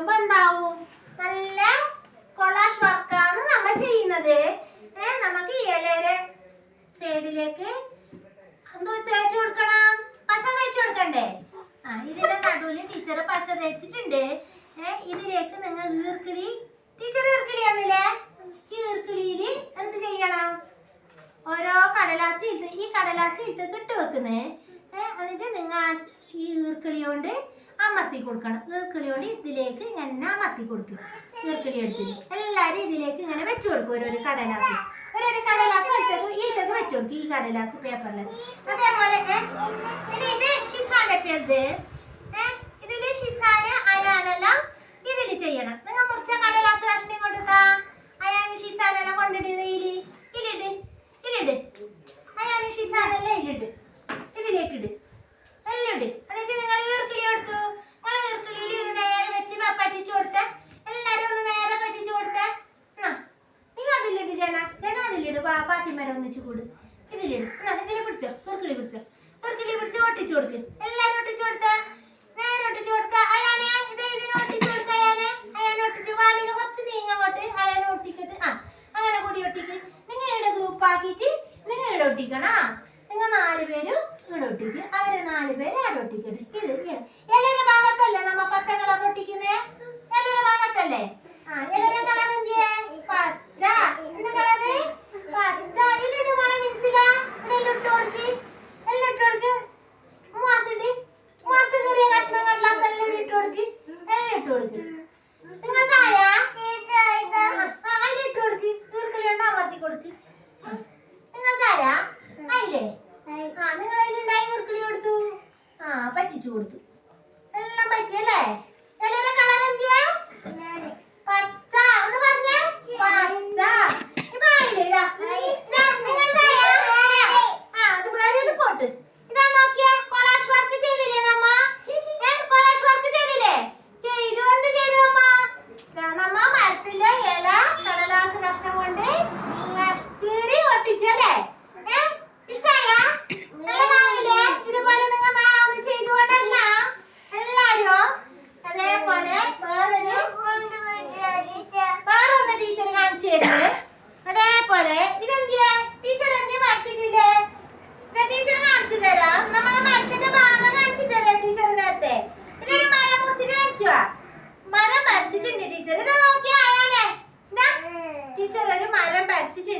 നോക്കുമ്പോൾ എന്താവും? നല്ല കൊളാഷ് വർക്കാണ് നമ്മൾ ചെയ്യുന്നത്. നമുക്ക് ഇലയുടെ സൈഡിലേക്ക് എന്തോ തേച്ച് കൊടുക്കണം. പശ തേച്ചു കൊടുക്കണ്ടേ? ആ ഇതിന്റെ നടുവിൽ ടീച്ചർ പശ തേച്ചിട്ടുണ്ട്. ഇതിലേക്ക് നിങ്ങൾ ഈർക്കിളി ടീച്ചർ ഈർക്കിളി ആന്നില്ലേ ഈർക്കിളിയിൽ എന്ത് ചെയ്യണം? ഓരോ കടലാസ് ഇത് ഈ കടലാസ് ഇട്ട് കെട്ടി വെക്കുന്നേ. എന്നിട്ട് നിങ്ങൾ ഈ ഈർക്കിളി കൊണ്ട് അമർത്തി കൊടുക്കണം ഈർക്കിളിയോട് ഇതിലേക്ക് ഇങ്ങനെ അമർത്തി കൊടുക്കും ഈർക്കിളി എടുത്തിട്ട് എല്ലാവരും ഇതിലേക്ക് ഇങ്ങനെ വെച്ചു കൊടുക്കും. ഓരോ കടലാസ്. ഒരു കടലാസ് ഇതൊക്കെ വെച്ചു കൊടുക്കും ഈ കടലാസ് പേപ്പറിൽ അതേപോലെ ഇത് ഷിസാന്റെ പേര് അയാനെല്ലാം ഇതിൽ ചെയ്യണം. നിങ്ങൾ മുറിച്ച കടലാസ് കഷ്ണം കൊടുത്താ. അയാൻ എല്ലാവരും ഒന്നിച്ച് കൂട്. ഇതിലെ പിടിച്ചോ. പെർക്കിളി പിടിച്ചോ. പെർക്കിളി പിടിച്ച് ഒട്ടിച്ചു കൊടുക്ക്. എല്ലാരും ഒട്ടിച്ചു കൊടുത്താ? നേരെ ഒട്ടിച്ചു കൊടുക്ക. അയാനെ ഇതിനെ ആ അങ്ങനെ കൂടി നിങ്ങൾ നാല് പേരും ഇവിടെ ഒട്ടിക്ക്. അവരെ നാല് പേരെ അവിടെ ഒട്ടിക്കട്ടെ. ഇത് ഇങ്ങനെ. എല്ലാവരുടെ ഭാഗത്തല്ലേ നമ്മ പച്ചക്കളൊക്കെ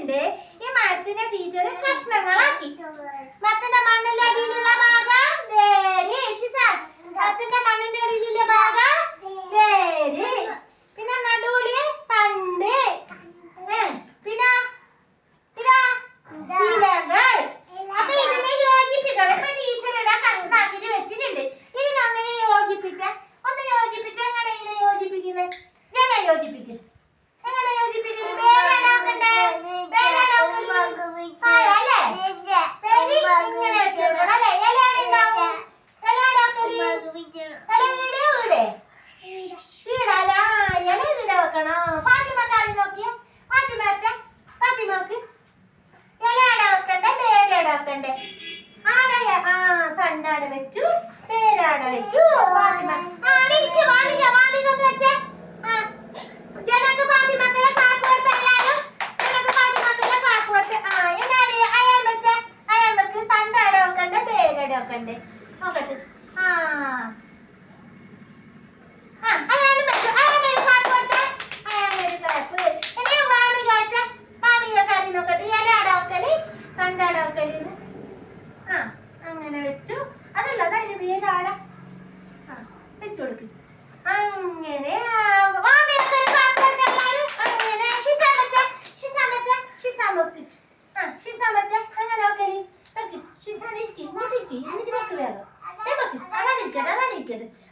ഉണ്ട് ഈ മരത്തിന്റെ ടീച്ചർ കഷ്ണങ്ങളാക്കി. ആ കണ്ടാട വെച്ചു പേരാട വെച്ചു. ഫാത്തിമ ആ എനിക്ക് വാണിക വാണിക ആ ജനക്ക് ഫാത്തിമക്കളെ പാട്ട് കൊടുത്ത എല്ലാരും ജനക്ക് ഫാത്തിമക്കളെ പാട്ട് കൊടുത്ത് ആ എന്നാ അയാൾ വെച്ചേ. അയാൾ വെച്ച് തണ്ടാട ഒക്കെ ഉണ്ട് ഒക്കെ ഉണ്ട് get